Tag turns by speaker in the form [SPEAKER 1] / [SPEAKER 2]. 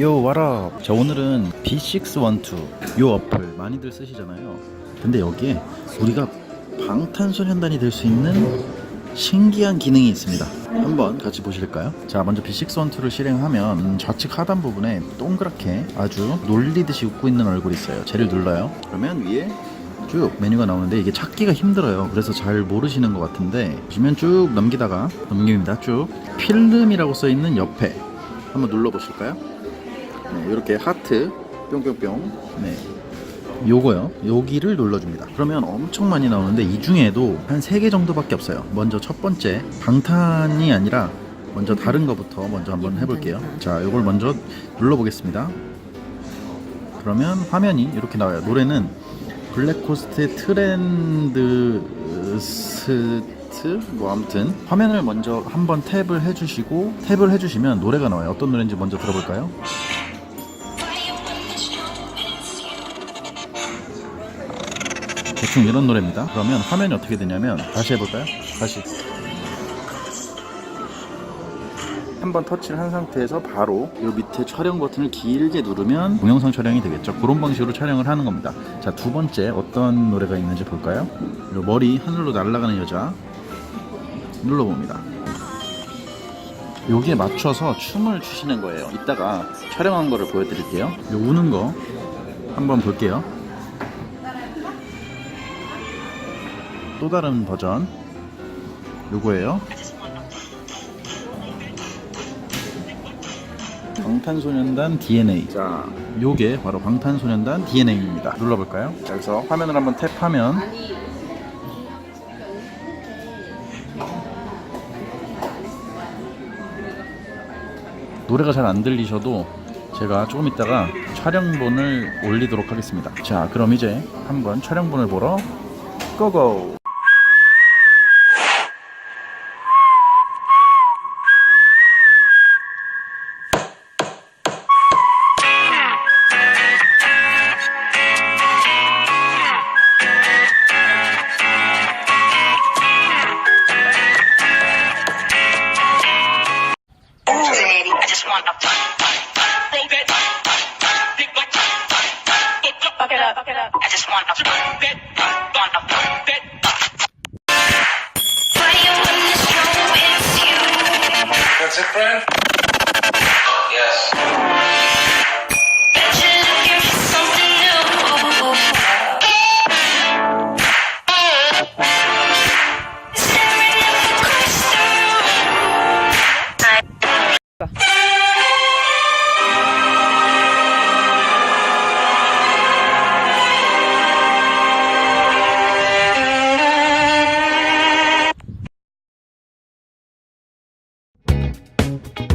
[SPEAKER 1] 요 와라 자 오늘은 B612 요 어플 많이들 쓰시잖아요. 근데 여기에 우리가 방탄소년단이 될 수 있는 신기한 기능이 있습니다 한번 같이 보실까요? 자 먼저 B612를 실행하면 좌측 하단 부분에 동그랗게 아주 놀리듯이 웃고 있는 얼굴이 있어요. 쟤를 눌러요. 그러면 위에 쭉 메뉴가 나오는데 이게 찾기가 힘들어요. 그래서 잘 모르시는 것 같은데 보시면 쭉 넘기다가 넘깁니다. 쭉. 필름이라고 써있는 옆에 한번 눌러보실까요? 네, 이렇게 하트 뿅뿅뿅. 네 요거요. 여기를 눌러줍니다. 그러면 엄청 많이 나오는데 이 중에도 한 3개 정도밖에 없어요. 먼저 첫 번째 방탄이 아니라 먼저 다른 거부터 먼저 한번 해볼게요. 자 요걸 먼저 눌러보겠습니다. 그러면 화면이 이렇게 나와요. 노래는 블랙코스트의 트렌드 스트 뭐 아무튼 화면을 먼저 한번 탭을 해주시고 탭을 해주시면 노래가 나와요. 어떤 노래인지 먼저 들어볼까요? 대충 이런 노래입니다. 그러면 화면이 어떻게 되냐면 다시 해볼까요? 다시 한번 터치를 한 상태에서 바로 이 밑에 촬영 버튼을 길게 누르면 동영상 촬영이 되겠죠. 그런 방식으로 촬영을 하는 겁니다. 자, 두 번째 어떤 노래가 있는지 볼까요? 이 머리 하늘로 날아가는 여자 눌러봅니다. 여기에 맞춰서 춤을 추시는 거예요. 이따가 촬영한 거를 보여드릴게요. 요 우는 거 한번 볼게요. 또 다른 버전. 요거예요. 방탄소년단 DNA 자. 요게 바로 방탄소년단 DNA입니다. 눌러볼까요? 자, 여기서 화면을 한번 탭하면. 노래가 잘 안 들리셔도 제가 조금 있다가 촬영본을 올리도록 하겠습니다. 자 그럼 이제 한번 촬영본을 보러 고고
[SPEAKER 2] That's it,
[SPEAKER 3] Yes. thank you